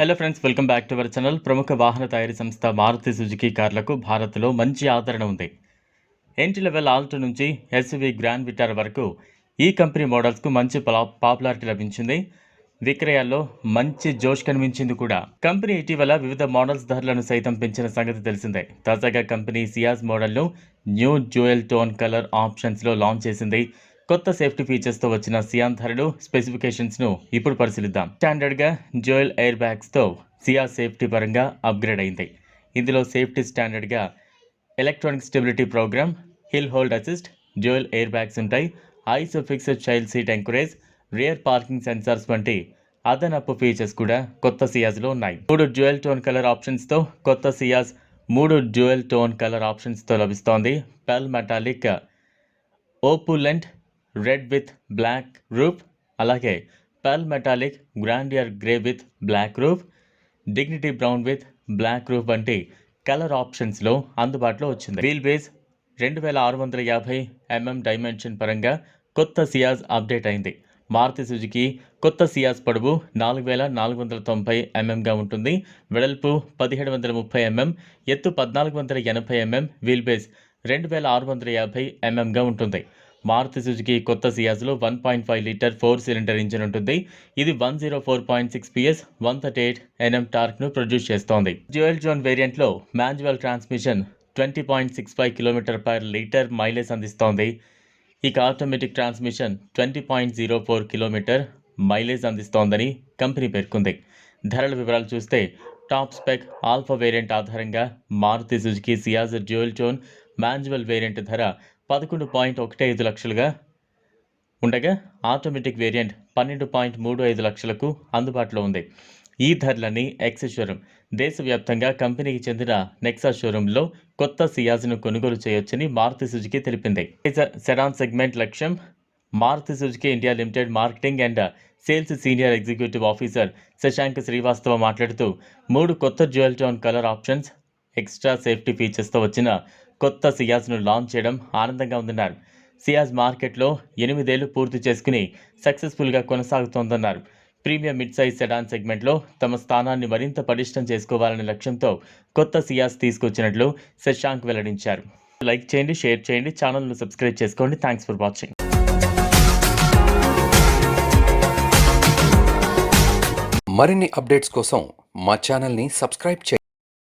Hello friends welcome back to our channel ప్రముఖ వాహన తయారీ సంస్థ మారుతి సుజుకి కార్లకు భారత్లో మంచి ఆదరణ ఉంది. ఎంట్రీ లెవెల్ ఆల్టో నుంచి ఎస్యూవీ గ్రాండ్ విటార్ వరకు ఈ కంపెనీ మోడల్స్కు మంచి పాపులారిటీ లభించింది. విక్రయాల్లో మంచి జోష్ కనిపించింది కూడా. కంపెనీ ఇటీవల వివిధ మోడల్స్ ధరలను సైతం పెంచిన సంగతి తెలిసిందే. తాజాగా కంపెనీ సియాజ్ మోడల్ను న్యూ జ్యూయల్ టోన్ కలర్ ఆప్షన్స్లో లాంచ్ చేసింది. కొత్త సేఫ్టీ ఫీచర్స్తో వచ్చిన సియాన్ ధరలు స్పెసిఫికేషన్స్ను ఇప్పుడు పరిశీలిద్దాం. స్టాండర్డ్గా జ్యువెల్ ఎయిర్ బ్యాగ్స్తో సియా సేఫ్టీ పరంగా అప్గ్రేడ్ అయింది. ఇందులో సేఫ్టీ స్టాండర్డ్గా electronic stability programme hill hold assist dual air bags ఉంటాయి ISOFIX child seat anchorage rear parking sensors వంటి అదనపు ఫీచర్స్ కూడా కొత్త సియాజ్లో ఉన్నాయి. మూడు డ్యూయల్ టోన్ కలర్ ఆప్షన్స్తో కొత్త సియాజ్ మూడు డ్యూయల్ టోన్ కలర్ ఆప్షన్స్తో లభిస్తోంది. Pearl metallic opulent red with black roof అలాగే pearl metallic grandeur grey with black roof dignity brown with black roof వంటి కలర్ ఆప్షన్స్లో అందుబాటులో వచ్చింది. వీల్ బేస్ రెండు వేల ఆరు వందల యాభై ఎంఎం డైమెన్షన్ పరంగా కొత్త సియాజ్ అప్డేట్ అయింది. మారుతి సుజుకి కొత్త సియాజ్ పొడవు నాలుగు వేల నాలుగు వందల తొంభై ఎంఎంగా ఉంటుంది. వెడల్పు పదిహేడు వందల ముప్పై ఎంఎం ఎత్తు పద్నాలుగు వందల ఎనభై ఎంఎం వీల్ బేస్ రెండు వేల ఆరు వందల యాభై ఎంఎంగా ఉంటుంది. మారుతి సుజుకి కొత్త సియాజ్లో one point five litre four cylinder engine ఉంటుంది. ఇది one zero four point six PS one thirty eight NM టార్క్ను produce చేస్తోంది. Dual tone వేరియంట్లో manual transmission twenty point six five kilometre per litre mileage అందిస్తోంది. ఇక automatic transmission twenty point zero four kilometre mileage అందిస్తోందని company పేర్కొంది. ధరల వివరాలు చూస్తే top spec Alpha variant ఆధారంగా Maruti Suzuki Ciaz dual tone manual variant ధర పదకొండు పాయింట్ ఒకటి ఐదు లక్షలుగా ఉండగా ఆటోమేటిక్ వేరియంట్ పన్నెండు పాయింట్ మూడు ఐదు లక్షలకు అందుబాటులో ఉంది. ఈ ధరలని ఎక్స్ షోరూమ్ దేశవ్యాప్తంగా కంపెనీకి చెందిన నెక్సా షోరూంలో కొత్త సియాజ్ను కొనుగోలు చేయొచ్చని మారుతి సుజుకి తెలిపింది. సెడాన్ సెగ్మెంట్ లక్ష్యం Maruti Suzuki India limited marketing and sales senior executive officer Shashank Srivastava మాట్లాడుతూ మూడు కొత్త dual tone colour options extra safety ఫీచర్స్తో వచ్చిన కొత్త సియాజ్ను లాంచ్ చేయడం ఆనందంగా ఉందన్నారు. సియాజ్ మార్కెట్లో ఎనిమిదేళ్ళు పూర్తి చేసుకుని సక్సెస్ఫుల్గా కొనసాగుతోందన్నారు. ప్రీమియం మిడ్ సైజ్ సెడాన్ సెగ్మెంట్లో తమ స్థానాన్ని మరింత పటిష్టం చేసుకోవాలనే లక్ష్యంతో కొత్త సియాజ్ తీసుకొచ్చినట్లు శశాంక్ వెల్లడించారు. లైక్ చేయండి షేర్ చేయండి ఛానల్ను సబ్స్క్రైబ్ చేసుకోండి. Thanks for watching. మరిన్ని అప్డేట్స్ కోసం మా ఛానల్ని సబ్స్క్రైబ్ చేయండి.